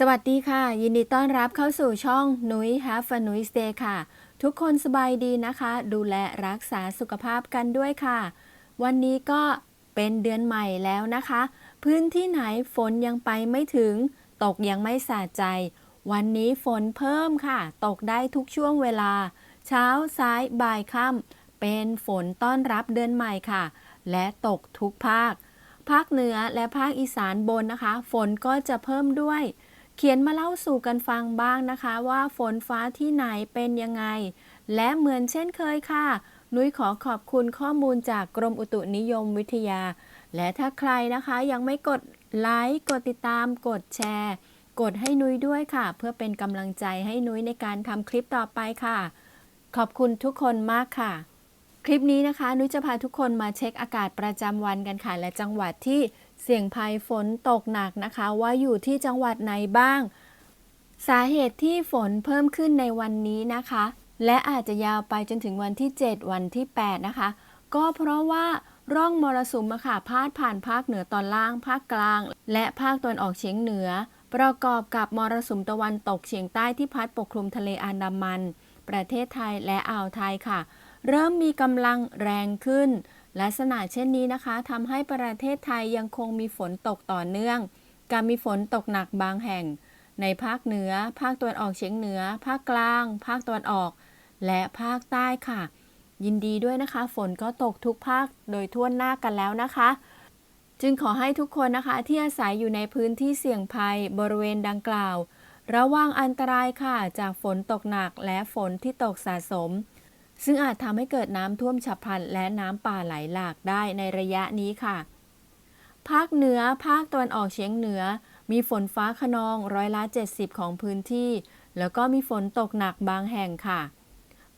สวัสดีค่ะ ยินดีต้อนรับเข้าสู่ช่องนุ้ย Have a Nuis Day ค่ะ ทุกคนสบายดีนะคะ ดูแลรักษาสุขภาพกันด้วยค่ะ วันนี้ก็เป็นเดือนใหม่แล้วนะคะ พื้นที่ไหนฝนยังไปไม่ถึง ตกยังไม่สาใจ วันนี้ฝนเพิ่มค่ะ ตกได้ทุกช่วงเวลา เช้าซ้ายบ่ายค่ำเป็นฝนต้อนรับเดือนใหม่ค่ะ และตกทุกภาค ภาคเหนือและภาคอีสานบนนะคะ ฝนก็จะเพิ่มด้วย เขียนมาเล่าสู่กันฟังบ้างนะคะ ว่าฝนฟ้าที่ไหนเป็นยังไง และเหมือนเช่นเคยค่ะ นุ้ยขอขอบคุณข้อมูลจากกรมอุตุนิยมวิทยา และถ้าใครนะคะยังไม่กดไลค์กดติดตาม กดแชร์ กดให้นุ้ยด้วยค่ะ เพื่อเป็นกำลังใจให้นุ้ยในการทำคลิปต่อไปค่ะ ขอบคุณทุกคนมากค่ะ คลิปนี้นะคะ นุ้ยจะพาทุกคนมาเช็คอากาศประจำวันกันค่ะ และจังหวัดที่เสี่ยงภัยฝนตกหนักนะคะ ว่าอยู่ที่จังหวัดไหนบ้าง สาเหตุที่ฝนเพิ่มขึ้นในวันนี้นะคะ และอาจจะยาวไปจนถึงวันที่ 7 วันที่ 8 นะคะ ก็เพราะว่าร่องมรสุมอะค่ะพาดผ่านภาคเหนือตอนล่าง ภาคกลาง และภาคตะวันออกเฉียงเหนือ ประกอบกับมรสุมตะวันตกเฉียงใต้ที่พัดปกคลุมทะเลอันดามัน ประเทศไทยและอ่าวไทยค่ะ เริ่มมีกำลังแรงขึ้น ลักษณะเช่นนี้นะคะทำให้ประเทศไทยยังคงมีฝนตกต่อเนื่อง การมีฝนตกหนักบางแห่ง ในภาคเหนือ ภาคตะวันออกเฉียงเหนือ ภาคกลาง ภาคตะวันออก และภาคใต้ค่ะ ยินดีด้วยนะคะ ฝนก็ตกทุกภาคโดยทั่วหน้ากันแล้วนะคะ จึงขอให้ทุกคนนะคะที่อาศัยอยู่ในพื้นที่เสี่ยงภัยบริเวณดังกล่าว ระวังอันตรายค่ะจากฝนตกหนักและฝนที่ตกสะสม ซึ่งอาจทำให้เกิดน้ำท่วมฉับพลันและน้ำป่าไหลหลากได้ในระยะนี้ค่ะ ภาคเหนือ ภาคตะวันออกเฉียงเหนือ มีฝนฟ้าขนองร้อยละ 70 ของพื้นที่ แล้วก็มีฝนตกหนักบางแห่งค่ะ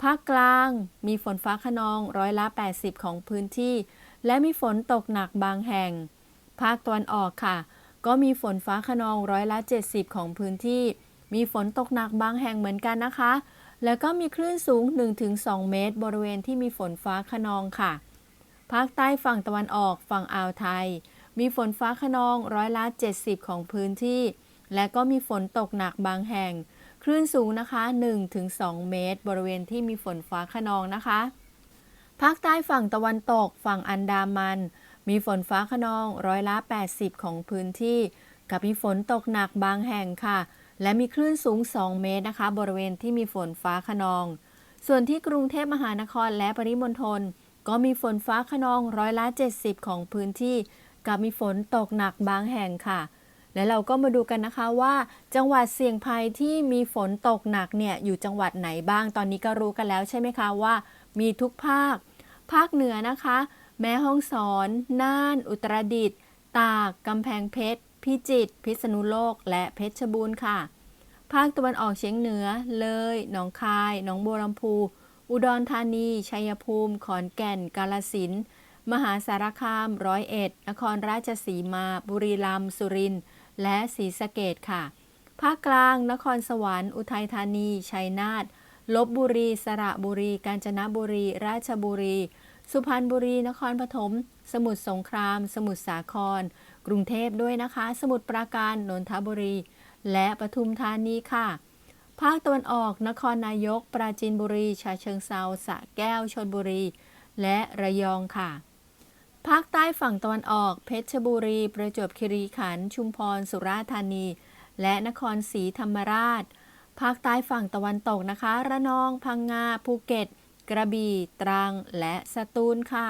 ภาคกลางมีฝนฟ้าขนองร้อยละ 80 ของพื้นที่ และมีฝนตกหนักบางแห่ง ภาคตะวันออกค่ะ ก็มีฝนฟ้าขนองร้อยละ 70 ของพื้นที่ มีฝนตกหนักบางแห่งเหมือนกันนะคะ แล้วก็มีคลื่นสูง 1-2 เมตร บริเวณที่มีฝนฟ้าขนองค่ะ ภาคใต้ฝั่งตะวันออกฝั่งอ่าวไทย มีฝนฟ้าขนองร้อยละ 70 ของพื้นที่ และก็มีฝนตกหนักบางแห่ง คลื่นสูงนะคะ 1-2 เมตร บริเวณที่มีฝนฟ้าขนองนะคะ ภาคใต้ฝั่งตะวันตก ฝั่งอันดามัน มีฝนฟ้าขนองร้อยละ 80 ของพื้นที่ กับมีฝนตกหนักบางแห่งค่ะ และมีคลื่นสูง 2 เมตรนะคะ บริเวณที่มีฝนฟ้าขนอง ส่วนที่กรุงเทพมหานครและปริมณฑลก็มีฝนฟ้าขนองร้อยละ 70 ของพื้นที่ กับมีฝนตกหนักบางแห่งค่ะ และเราก็มาดูกันนะคะว่า จังหวัดเสี่ยงภัยที่มีฝนตกหนักเนี่ยอยู่จังหวัดไหนบ้าง ตอนนี้ก็รู้กันแล้วใช่ไหมคะว่า มีทุกภาค ภาคเหนือนะคะ แม่ฮ่องสอน น่าน อุตรดิตถ์ ตาก กำแพงเพชร พิจิตรพิษณุโลก และเพชรบูรณ์ค่ะ ภาคตะวันออกเฉียงเหนือ เลย หนองคาย หนองบัวลำพู อุดรธานี ชัยภูมิ ขอนแก่น กาฬสินธุ์มหาสารคาม ร้อยเอ็ด นครราชสีมา บุรีรัมย์ สุรินทร์ และศรีสะเกษค่ะ ภาคกลาง นครสวรรค์ อุทัยธานี ชัยนาท ลบบุรี สระบุรี กาญจนบุรี ราชบุรี สุพรรณบุรี นครปฐม สมุทรสงคราม สมุทรสาคร รุงเทพด้วยนะคะ สมุทรปราการนนทบุรี และปทุมธานีค่ะ ภาคตะวันออกนครนายก ปราจีนบุรีฉะเชิงเซาสะแก้วชลบุรี และระยองค่ะ ภาคใต้ฝั่งตะวันออก เพชรบุรี ประจวบคีรีขันธ์ชุมพรสุราษฎร์ธานี และนครศรีธรรมราช ภาคใต้ฝั่งตะวันตกนะคะ ระนอง พังงาภูเก็ต กระบี่ตรัง และสตูลค่ะ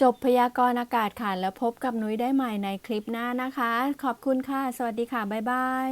จบพยากรณ์อากาศค่ะแล้วพบกับนุ้ยได้ใหม่ในคลิปหน้านะคะ ขอบคุณค่ะ สวัสดีค่ะ บ๊ายบาย